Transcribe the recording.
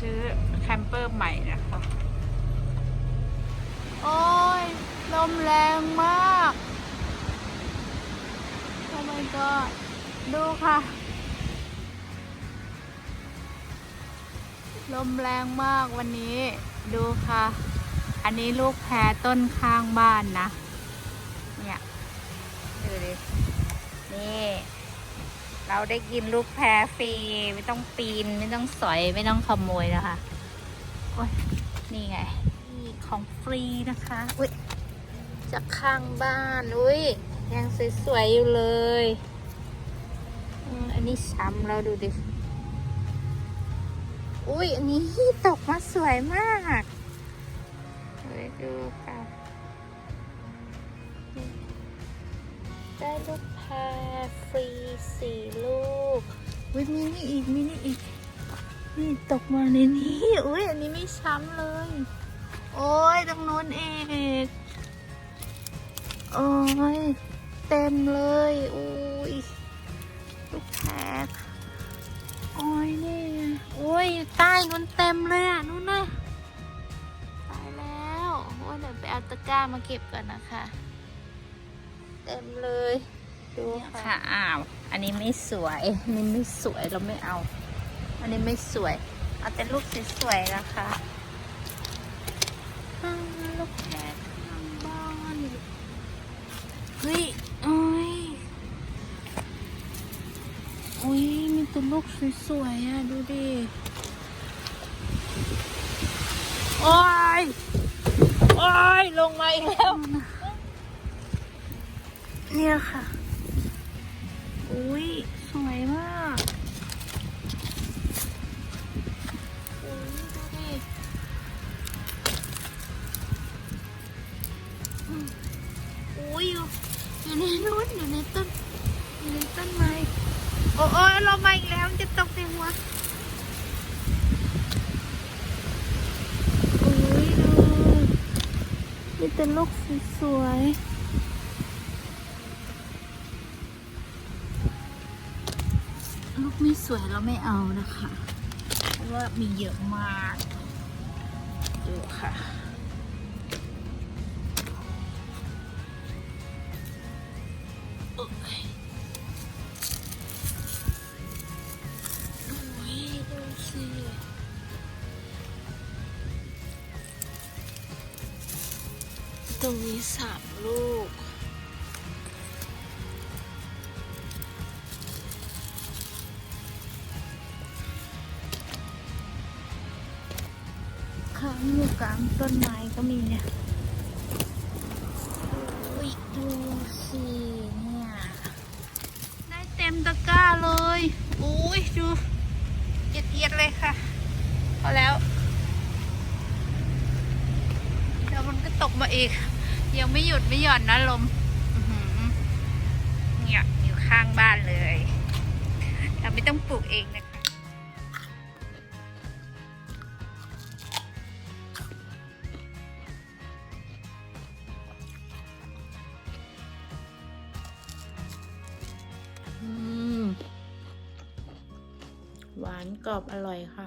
ซื้อแคมเปอร์ใหม่นะคะ โอ้ย ลมแรงมากโอ้ my god ดูค่ะ ลมแรงมากวันนี้ ดูค่ะ อันนี้ลูกแพรต้นข้างบ้านนะ เนี่ย ดูดิ เราได้กินลูกแพรฟรีไม่ต้องปีนไม่ต้องสอยไม่ต้องขโมยนะคะโอ้ยนี่ไงนี่ของฟรีนะคะอุ้ยจากข้างบ้านอุ้ยยังสวยๆอยู่เลยอันนี้ช้ำเราดูดิอุ้ยอันนี้ตกมาสวยมากเฮ้ยดูค่ะ ได้ลูกแพรฟรีสี่ลูกอุ้ยมีนี่อีกมีนี่อีกนี่ตกมาในนี้อุ้ยอันนี้ไม่ช้ำเลย โอ้ยตรงนู้นเอีกโอ้ยเต็มเลยอุ้ยลูกแพรโอ้ยนี่โอ้ยใต้นู้นเต็มเลยอะนู้นนะตายแล้วโอ้ยเดี๋ยวไปเอาตะกร้ามาเก็บก่อนนะคะ เต็มเลย ดูค่ะ อ้าว อันนี้ไม่สวย อันนี้ไม่สวยเราไม่เอา อันนี้ไม่สวย เอาแต่ลูกสวยๆนะคะลูกแพรข้างบ้านเฮ้ยโอ้ยโอ้ยมีแต่ลูกสวยๆอะ ดูดิโอ้ยโอ้ยลงมาอีกแล้ว เนี่ยค่ะ อุ้ยสวยมากอุ้ยดูดิอุ้ยอยู่ในนู้นอยู่ในต้นอยู่ในต้นไม้ โอ้โอ้ยลงมาอีกแล้วมันจะตกในหัวอุ้ยดูมีแต่ลูกสวยๆ ลูกไม่สวยเราไม่เอานะคะ เพราะว่ามีเยอะมากดูค่ะโอ้ยดูสิตรงนี้สามลูก อยู่กลางต้นไม้ก็มีเนี่ยอุ้ยดูสิเนี่ย ได้เต็มตะกร้าเลย อุ้ยดูเอียดๆเลยค่ะพอแล้วเดี๋ยวมันก็ตกมาอีก ยังไม่หยุดไม่หย่อนนะลมเนี่ยอยู่ข้างบ้านเลย เราไม่ต้องปลูกเองนะคะ หวานกรอบอร่อยค่ะ